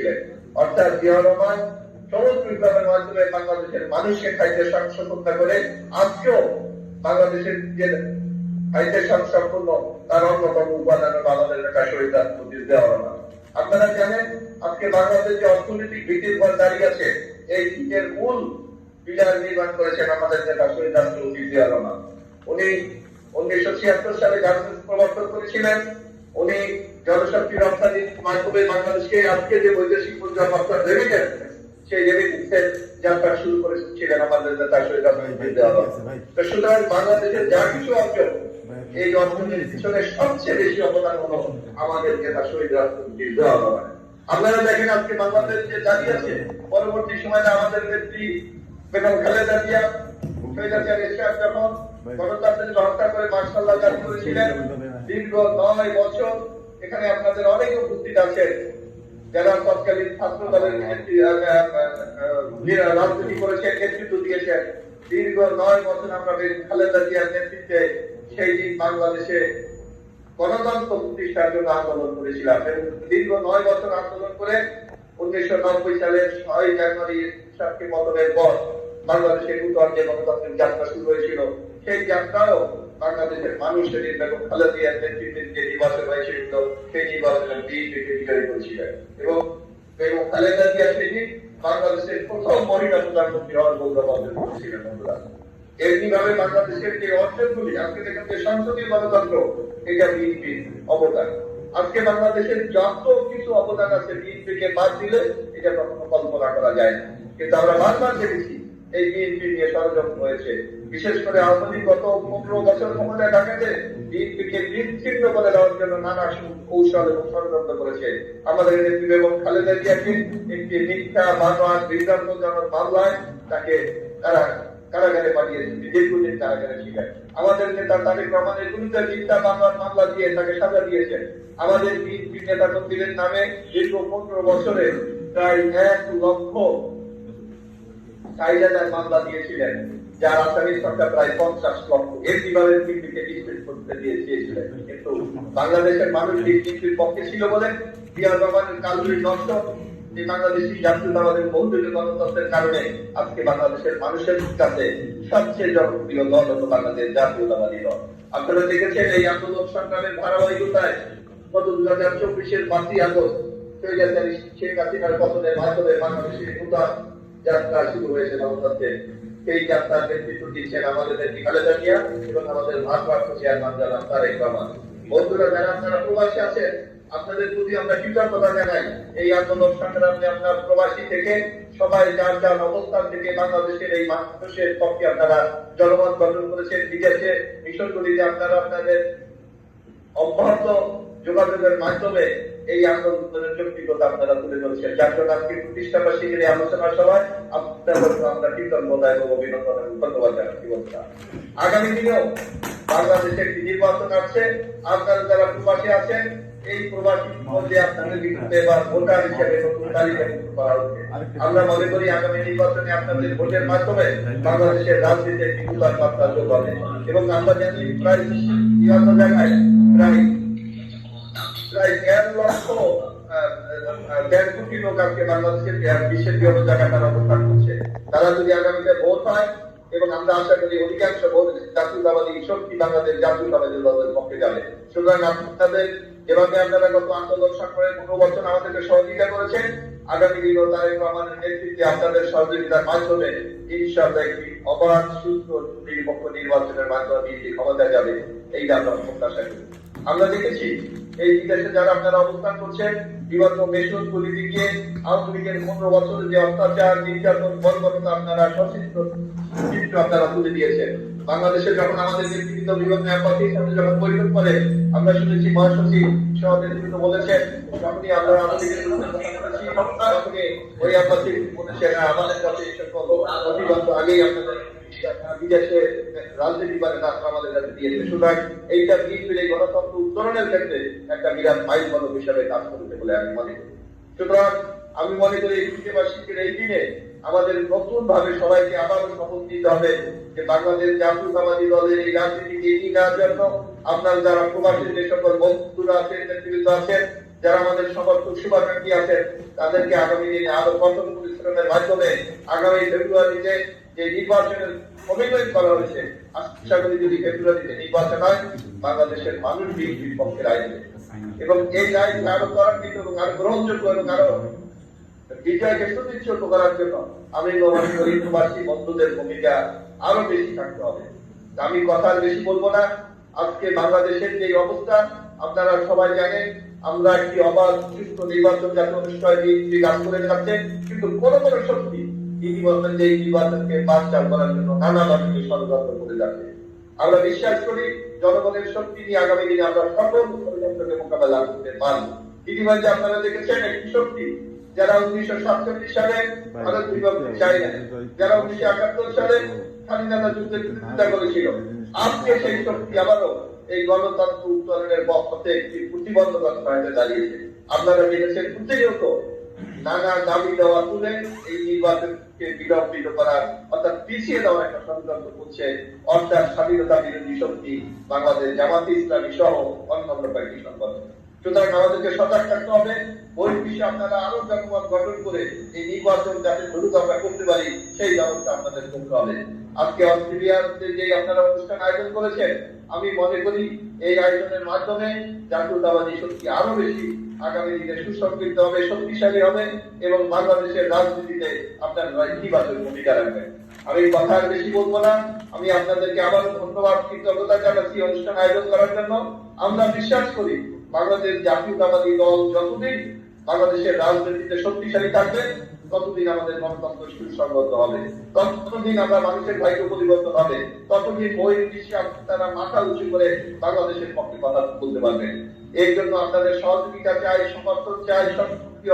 করেছিলেন অর্থাৎ জিয়া রহমান সবুজ বিপ্লবের মাধ্যমে বাংলাদেশের মানুষকে খাইতে সচেতনতা করে, আজকেও বাংলাদেশের যে খাইতে সম্পূর্ণ, তার অন্যতম উপাদান আমাদের এলাকা শহীদ রাষ্ট্রপতি জিয়া রহমান। আপনারা জানেন, আজকে বাংলাদেশ যে অর্থনৈতিক ভিত্তির উপর দাঁড়িয়ে আছে, এই ভিতের মূল পিলার নির্মাণ করেছেন আমাদের নেতা শহীদ রাষ্ট্রপতি জিয়া রহমান। উনি উনিশশো ছিয়াত্তর সালে গার্মেন্টস প্রবর্তন করেছিলেন। উনি জনশক্তি রপ্তানির মাধ্যমে বাংলাদেশকে আজকে যে বৈদেশিক মুদ্রা অর্থাৎ রেমিটেন্স সেই রেমিটেন্সের যাত্রা শুরু করেছিলেন আমাদের নেতা শহীদ জিয়া তো সুতরাং বাংলাদেশের যা কিছু অর্জন এই অর্জনের পিছনে সবচেয়ে বেশি অবদান হলো আমাদের নেতা শহীদ রাষ্ট্রপতি রহমান আপনারা দেখেন আজকে বাংলাদেশ যে দাঁড়িয়ে আছে পরবর্তী সময়ে আমাদের নেত্রী বেগম খালেদা জিয়া স্বৈরাচার ইসলাম যখন গণতান্ত্রিক হত্যা করে মার্শাল্লাহ জারি করেছিলেন। দীর্ঘ নয় বছর এখানে আপনাদের অনেক উপস্থিত আছেন। যারা তৎকালীন ছাত্র দলের রাজনীতি করেছেন, নেতৃত্ব দিয়েছেন। দীর্ঘ নয় বছর আমরা খালেদা জিয়ার নেতৃত্বে সেই দিন বাংলাদেশে গণতন্ত্র প্রতিষ্ঠার জন্য আন্দোলন করেছিলাম। দীর্ঘ নয় বছর আন্দোলন করে উনিশশো নব্বই সালের ছয় জানুয়ারি সাতটি পতনের পর বাংলাদেশের নূতন যে গণতান্ত্রিক যাত্রা শুরু হয়েছিল। সেই যাত্রাও বাংলাদেশের মানুষের নেতৃত্বে যে নির্বাচন হয়েছিল। সেই নির্বাচনে বিজয়ী করেছিলেন এবং খালেদা জিয়া বাংলাদেশের প্রথম মহিলা প্রধানমন্ত্রী হওয়ার গৌরব অর্জন করেছিলেন এমনিভাবে বাংলাদেশের যে অর্জনগুলি, আজকে দেখেন যে সংসদীয় গণতন্ত্র, এটা বিএনপির অবদান। আজকে বাংলাদেশের যত কিছু অবদান আছে বিএনপিকে বাদ দিলে এটা কখনো কল্পনা করা যায় না। কিন্তু আমরা বারবার দেখেছি এই বিএনপি নিয়ে ষড়যন্ত্র হয়েছে বিশেষ করে আওয়ামী গত পনেরো বছর ক্ষমতায় থাকাতে বিএনপিকে বিচ্ছিন্ন করে দেওয়ার জন্য নানা কৌশল এবং ষড়যন্ত্র করেছে। আমাদের নেত্রী এবং খালেদা জিয়াকে একটি মিথ্যা মানবাদ বিভ্রান্তজনক মামলায় তাকে তারা কারাগারে পাঠিয়েছেন দীর্ঘদিন কারাগারে ছিলেন। আমাদের নেতা তারেক রহমানের বিরুদ্ধে মিথ্যা মামলার মামলা দিয়ে তাকে সাজা দিয়েছেন। আমাদের বিএনপি নেতা কর্মীদের নামে দীর্ঘ পনেরো বছরে প্রায় এক লক্ষ হাজার মামলা দিয়েছিলেন যার আসামি সংখ্যা প্রায় পঞ্চাশ লক্ষ। এর কীভাবে বিএনপিকে ডিসমিস করতে দিয়ে কিন্তু বাংলাদেশের মানুষ বিএনপির পক্ষে ছিল বলে জিয়া রহমানের কালজয়ী নষ্ট। যে বাংলাদেশি জাতীয়তাবাদের বহুদলীয় গণতন্ত্রের কারণে আজকে বাংলাদেশের মানুষের কাছে সবচেয়ে জনপ্রিয় দল হলো বাংলাদেশ জাতীয়তাবাদী দল। আপনারা দেখেছেন এই আন্দোলন সংগ্রামের ধারাবাহিকতায় গত দু হাজার চব্বিশের পাঁচই আগস্ট শেখ হাসিনার পতনের মাধ্যমে বাংলাদেশের নূতন যাত্রা শুরু হয়েছে গণতন্ত্রের সেই যাত্রার নেতৃত্ব দিচ্ছেন আমাদের খালেদা জিয়া এবং আমাদের ভারপ্রাপ্ত চেয়ারম্যান জনাব তারেক রহমান। বন্ধুরা, যারা আপনারা প্রবাসী আছেন, আপনাদের প্রতি আমরা কৃতজ্ঞতা জানাই। এই আন্দোলন সংগ্রামে আপনার প্রবাসী থেকে, সবাই যার যার অবস্থান থেকে বাংলাদেশের এই মানুষের পক্ষে আপনারা জনমত গঠন করেছেন বিদেশে মিশনগুলিতে আপনারা আপনাদের অব্যাহত যোগাযোগের মাধ্যমে এই আন্দোলনের যৌক্তিকতা আপনারা তুলে ধরেছেন। যার জন্য আজকে প্রতিষ্ঠাবার্ষিকীর এই আলোচনা সভায় আপনাদের আমরা কৃতজ্ঞতা এবং অভিনন্দন এবং ধন্যবাদ জানাচ্ছি বন্ধুরা। আগামী দিনেও বাংলাদেশে একটি নির্বাচন আসছে। আপনারা যারা প্রবাসী আছেন, এই প্রবাসী মধ্যে আপনাদের বিরুদ্ধে বা ভোটার হিসেবে নতুন তালিকা যুক্ত করা হচ্ছে। আমরা মনে করি আগামী নির্বাচনে আপনাদের ভোটের মাধ্যমে বাংলাদেশের রাজনীতিতে একটি উদার মাত্রা যোগ হবে। এবং আমরা জানি প্রায় বিভিন্ন জায়গায় প্রায় প্রায় বছর আমাদেরকে সহযোগিতা করেছেন। আগামী নেতৃত্বে আপনাদের সহযোগিতার মাধ্যমে ইনশাআল্লাহ সুস্থ, নিরপেক্ষ নির্বাচনের মাধ্যমে ক্ষমতায় যাবে। করি। আমরা দেখেছি এই বিদেশে যারা আপনারা অবস্থান করছেন, বিগত মেশন গুলি দিকে আওয়ামী লীগের পনেরো যে অত্যাচার, নির্যাতন, বর্বরতা আপনারা সচিত্র চিত্র আপনারা তুলে দিয়েছেন। বাংলাদেশে যখন আমাদের নেতৃত্ব বিভিন্ন সাথে যখন বৈঠক করে আমরা শুনেছি মহাসচিব বলেছেন যখনই আমরা ওই বলেছেন আমাদের কাছে আগেই আপনাদের বিদেশে রাজনীতি করে না আমাদের কাছে দিয়েছে সুতরাং এইটা বিএনপির এই গণতন্ত্র উত্তরণের ক্ষেত্রে একটা বিরাট মাইল ফলক হিসাবে কাজ করতে বলে আমি মনে করি সুতরাং আমি মনে করি এই কৃষিবাসীদের এই দিনে আমাদের নতুন ভাবে সবাইকে আবারও শপথ নিতে হবে যে বাংলাদেশ জাতীয়তাবাদী দলের এই রাজনীতিকে এগিয়ে নেওয়ার জন্য আপনার যারা প্রবাসী যে সকল বন্ধুরা আছেন নেতৃবৃন্দ আছেন যারা আমাদের সমর্থক শুভাকাঙ্ক্ষী আছেন তাদেরকে আগামী দিনে আরও কঠোর পরিশ্রমের মাধ্যমে আগামী ফেব্রুয়ারিতে যে নির্বাচনের কমিটমেন্ট করা হয়েছে, আশা করি যদি ফেব্রুয়ারিতে নির্বাচন হয়, বাংলাদেশের মানুষ বিএনপির পক্ষে রায় দেবে। এবং এই রায়কে আরও ত্বরান্বিত এবং আরও গ্রহণযোগ্য এবং আরও বিজয়কে সুনিশ্চিত করার জন্য আমি মনে করি প্রবাসী বন্ধুদের ভূমিকা আরও বেশি থাকতে হবে। আমি কথা বেশি বলব না। আজকে বাংলাদেশের যে অবস্থা, আপনারা সবাই জানেন, আমরা একটি অবাধ সুস্থ নির্বাচন যাতে অনুষ্ঠান কাজ করে যাচ্ছে, কিন্তু কোন কোন শক্তি ইতিমধ্যে যে এই নির্বাচনকে বানচাল করার জন্য নানা ধরনের ষড়যন্ত্র করে যাচ্ছে। আমরা বিশ্বাস করি জনগণের শক্তি নিয়ে আগামী দিনে আমরা সকল ষড়যন্ত্রকে মোকাবেলা করতে পারব। ইতিমধ্যে আপনারা দেখেছেন একটি শক্তি যারা উনিশশো সাতচল্লিশ সালে ভারত বিভক্তি চায় না যারা উনিশশো একাত্তর সালে স্বাধীনতা যুদ্ধের বিরোধিতা করেছিল। আজকে সেই শক্তি আবারও এই গণতন্ত্র উত্তরণের পক্ষে একটি প্রতিবন্ধকতা হয়ে দাঁড়িয়েছে। আপনারা দেখেছেন প্রতিনিয়ত নানা দাবি দেওয়া তুলে এই বিলম্বিত করার, অর্থাৎ পিছিয়ে দেওয়ার একটা ষড়যন্ত্র করছে অর্থাৎ স্বাধীনতা বিরোধী শক্তি বাংলাদেশ ইসলামী সহ অন্যান্য কয়েকটি সংগঠন। সুতরাং আমাদেরকে সজাগ থাকতে হবে। ওই বিষয়ে আপনারা আরও জনমত গঠন করে এই নির্বাচন যাতে দ্রুত আমরা করতে পারি, সেই ব্যবস্থা আপনাদের করতে হবে। আজকে অস্ট্রেলিয়াতে যে আপনারা অনুষ্ঠান আয়োজন করেছেন, আমি মনে করি এই আয়োজনের মাধ্যমে জাতীয়তাবাদী শক্তি আরও বেশি আগামী দিনে সুসংগঠিত হবে, শক্তিশালী হবে এবং বাংলাদেশের রাজনীতিতে আপনারা ইতিবাচক ভূমিকা রাখবেন আমি কথা আর বেশি বলব না। আমি আপনাদেরকে আবার ধন্যবাদ, কৃতজ্ঞতা জানাচ্ছি অনুষ্ঠান আয়োজন করার জন্য। আমরা বিশ্বাস করি বাংলাদেশ জাতীয়তাবাদী দল যতদিন বাংলাদেশের রাজনীতিতে শক্তিশালী থাকবে, ততদিন আমাদের গণতন্ত্র সুসংগত হবে। ততদিন আমরা মানুষের ভাগ্য পরিবর্তন হবে, ততদিন বইয়ের বিশ্বে আপনারা মাথা উঁচু করে বাংলাদেশের পক্ষে কথা বলতে পারবেন। এই জন্য আপনাদের সহযোগিতা চাই, সমর্থন চাই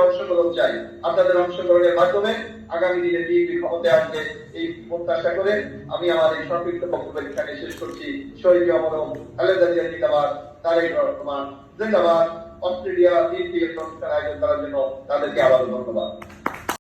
অংশগ্রহণ চাই। আপনাদের অংশগ্রহণের মাধ্যমে আগামী দিনে বিএনপি ক্ষমতায় আসবে এই প্রত্যাশা করে আমি আমার এই সংক্ষিপ্ত বক্তব্য এখানে শেষ করছি। শহীদ অমরম খালেদা জিয়া জিন্দাবাদ, তারেক রহমান জিন্দাবাদ। অস্ট্রেলিয়া বিএনপি আয়োজন করার জন্য তাদেরকে আবারও ধন্যবাদ।